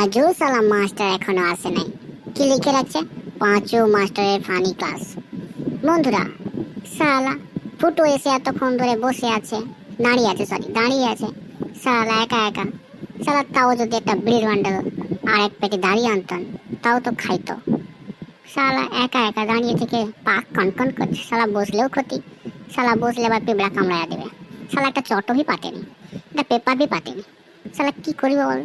আজও সালা মাস্টার এখনও আসে নাই। কি লিখে রাখছে? পাঁচও মাস্টারের ফানি ক্লাস। বন্ধুরা, সালা ফুটো এসে এতক্ষণ ধরে বসে আছে। দাঁড়িয়ে আছে সরি দাঁড়িয়ে আছে। সালা একা একা। সালা তাও যদি একটা বিড়ির বান্ডাল আর এক পেটে দাঁড়িয়ে আনতেন, তাও তো খাইতো। সালা একা একা দাঁড়িয়ে থেকে পাক কনকন করছে। সালা বসলেও ক্ষতি। সালা বসলে আবার পিঁপড়া কামড়ায়া দেবে। সালা একটা চটো ভি পাতেনি, একটা পেপার ভি পাতেনি। সালা কি করব বল?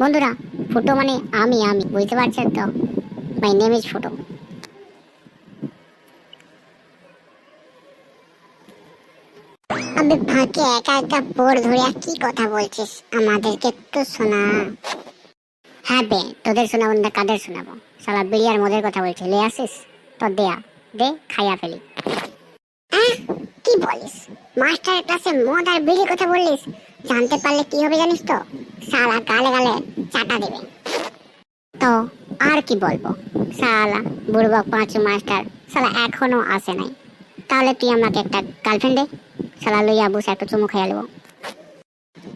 বন্ধুরা ফুটো মানে আমি আমি, বুঝতে পারছেন তো? মাই নেম ইজ ফুটো ফাঁকে একা একা কি কথা বলছিস? আমাদেরকে একটু শোনা। হ্যাঁ বে, তোদের শোনাবো না কাদের শোনাবো? শালা বিড়ি আর মদের কথা বলছি লে আসিস? তো দেয়া দে, খাইয়া ফেলি। কি বলিস? মাস্টার ক্লাসে মদ আর বিড়ির কথা বললিস? জানতে পারলে কি হবে জানিস তো? শালা গালে গালে চাটা দেবে। তো আর কি বলব? শালা বুড়বক পাঁচু মাস্টার, শালা এখনও আসে নাই। তাহলে তুই আমাকে একটা গার্লফ্রেন্ড দে, শালা লইয়া বসে একটা চুমু খাইয়া নেব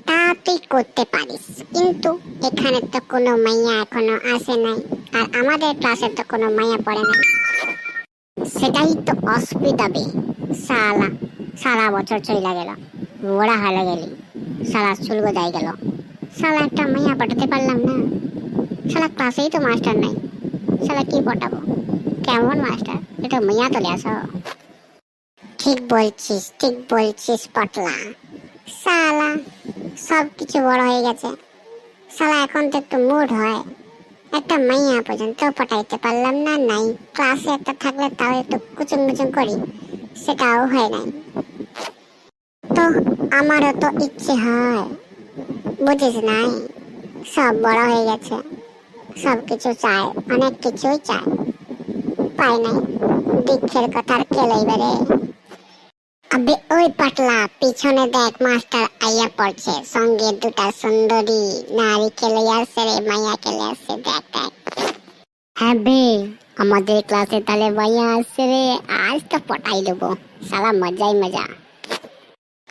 তা তুই করতে পারিস, কিন্তু এখানে তো কোনো মাইয়া এখনও আসে নাই, আর আমাদের ক্লাসে তো কোনো মাইয়া পড়ে নাই। সেটাই তো অসুবিধা বে সালা সারা বছর চলে গেল ওরা হালে গেলি। সারা চুল গোদাই গেল। সালা একটা মাইয়া পাঠাতে পারলাম না। সালা ক্লাসেই তো মাস্টার নাই। সালা কি পটাবো? কেমন মাস্টার? এটা মাইয়া চলে আসো ঠিক বলছিস ঠিক বলছিস পটলা সালা সব কিছু বড় হয়ে গেছে। সালা এখন তো একটু মুড হয়। একটা মাইয়া পর্যন্ত পটাইতে পারলাম না, নাই। ক্লাসে একটা থাকলে তাও একটু কুচুম কুচুম করি। সেটাও হয় নাই। তো আমারও তো ইচ্ছে হয়। বুঝিস নাই? সব বড় হয়ে গেছে। সব কিছু চায়, অনেক কিছুই চায়। পাই নাই। দুঃখের কথা আর লইবে আবে, ওই পাটলা, পিছনে দেখ মাস্টার আইয়া পড়ছে। সঙ্গে দুটা সুন্দরী নারী খেলে আসছে রে, মাইয়া খেলে আসছে, দেখ দেখ। হ্যাঁ বে আমাদের ক্লাসে তাহলে মাইয়া আসছে রে, আজ তো পটাই দেবো। সালা মজাই মজা।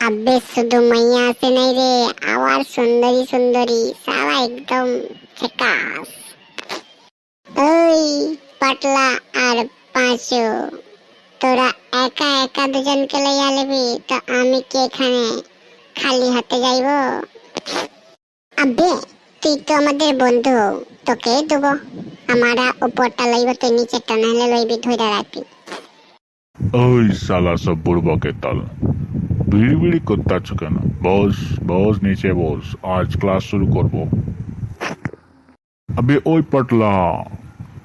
আবে শুধু মাইয়া আসে নাই রে। আবার সুন্দরী সুন্দরী সালা একদম ওই পাটলা আর পাঁচু, তোরা একা একা দুজনকে লইয়া নিবি তো আমি কি এখানে খালি হাতে যাইব? আবে তুই তো আমাদের বন্ধু, তোকে দেবো। আমারা উপরটা লইব, তুই নিচেরটা নাহলে লইবি ধরে রাখবি। ওই সালা সব বুড়বকের দল বিড়ি করতে আছো কেন? বস বস নিচে বস আজ ক্লাস শুরু করব। আবে ওই পটলা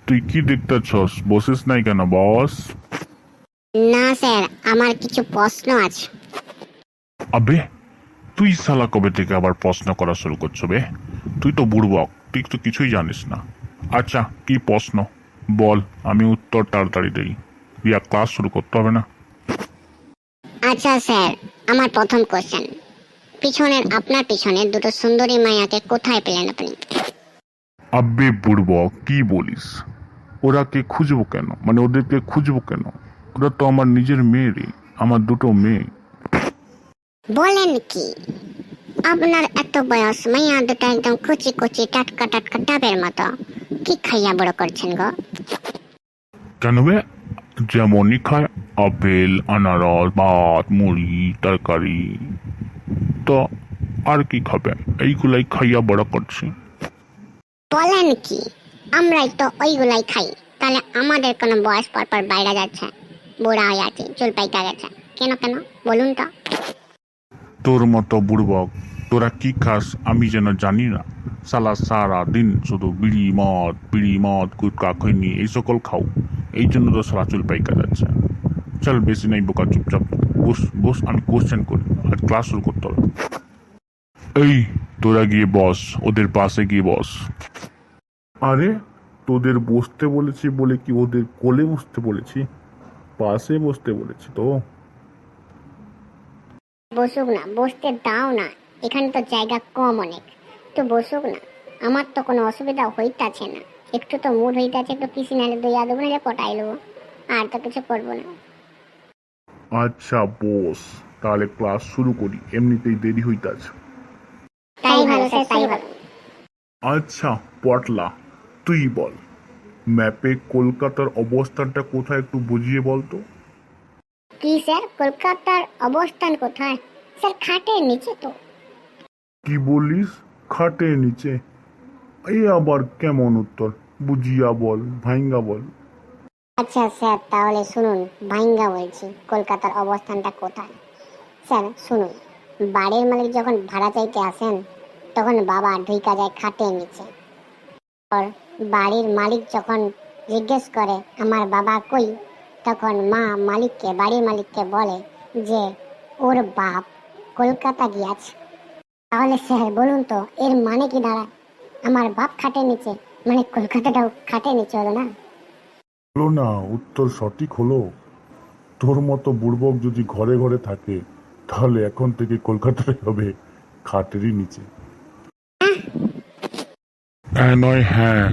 তুই কি দেখতেছস? বসিস নাই কেন বস? না স্যার আমার কিছু প্রশ্ন আছে। আবে তুই সালা কবে থেকে আবার প্রশ্ন করা শুরু করছ বে? তুই তো বুড়বক তুই তো কিছুই জানিস না। আচ্ছা কি প্রশ্ন? বল আমি উত্তর তাড়াতাড়ি দেই। ক্লাস শুরু করতে হবে না? আচ্ছা স্যার আমার প্রথম কোশ্চেন পিছনের আপনার পিছনে দুটো সুন্দরী মায়াকে কোথায় পেলেন আপনি? আব্বে বুড়বক কি বলিস? ওরাকে খুঁজবো কেন? মানে ওদেরকে খুঁজবো কেন? ওরা তো আমার নিজের মেয়ে রে আমার দুটো মেয়ে। বলেন কি? আপনার এত বয়স মাইয়া দুটো একদম কুচি কুচি টাটকা টাটকা ডাবের মতো। কি খাইয়া বড় করছেন গো? কেন বে? যেমনই খায় আপেল আনারস ভাত মুড়ি তরকারি। তো আর কি খাবে? এইগুলাই খাইয়া বড় করছি। বলেন কি? আমরাই তো ওইগুলাই খাই। তাহলে আমাদের কোনো বয়স পর পর বাইরে যাচ্ছে বুড়া হয়ে আছে চুল পাইকা গেছে। কেন কেন? বলুন তো। তোর মতো বুড়বক তোরা কি খাস আমি যেন জানি না। সালা সারা দিন শুধু বিড়ি মদ বিড়ি মদ গুটকা খৈনি এই সকল খাও। এই জন্য তো সারা চুল পাইকা যাচ্ছে। চল বেশি নাই বোকা চুপচাপ। বস বস আমি কোশ্চেন করি আর ক্লাস শুরু করতে হবে। এই তোরা গিয়ে বস ওদের পাশে গিয়ে বস। আরে তোদের বসতে বলেছি বলে কি ওদের কোলে বসতে বলেছি? পাশে বসতে বলেছি তো। বসুক না বসতে দাও না এখানে তো জায়গা কম অনেক। তো বসুক না আমার তো কোনো অসুবিধা হইতাছে না। একটু তো মুড হইতাছে একটু পিসি নাহলে দইয়া দেবো নাহলে পটাই দেবো আর তো কিছু করব না। আচ্ছা বস তাহলে ক্লাস শুরু করি। এমনিতেই দেরি হইতাছে। আচ্ছা পটলা তুই বল ম্যাপে কলকাতার অবস্থানটা কোথায় একটু বুঝিয়ে বলতো কি স্যার কলকাতার অবস্থান কোথায়? স্যার খাটের নিচে তো। কি বলিস? খাটের নিচে? এই আবার কেমন উত্তর? বুঝিয়া বল ভাইঙ্গা বল। আচ্ছা স্যার, তাহলে শুনুন, ভাইঙ্গা বলছি, কলকাতার অবস্থানটা কোথায়? স্যার, শুনুন, বাড়ির মালিক যখন ভাড়া চাইতে আসেন, তখন বাবা ঢুইকা যায় খাটের নিচে বাড়ির মালিক যখন জিজ্ঞেস করে, আমার বাবা কই? তখন মা মালিককে, বাড়ির মালিককে বলে যে, ওর বাপ কলকাতা গিয়াছে। তাহলে স্যার, বলুন তো, এর মানে কি দাঁড়ায়? আমার বাপ খাটে নিচে মানে কলকাতাটাও খাটের নিচে হলো না? হলো না, উত্তর সঠিক হলো। তোর মতো বুড়বক যদি ঘরে ঘরে থাকে, তাহলে এখন থেকে কলকাতায় হবে খাটেরই নিচে। হ্যাঁ নয় হ্যাঁ।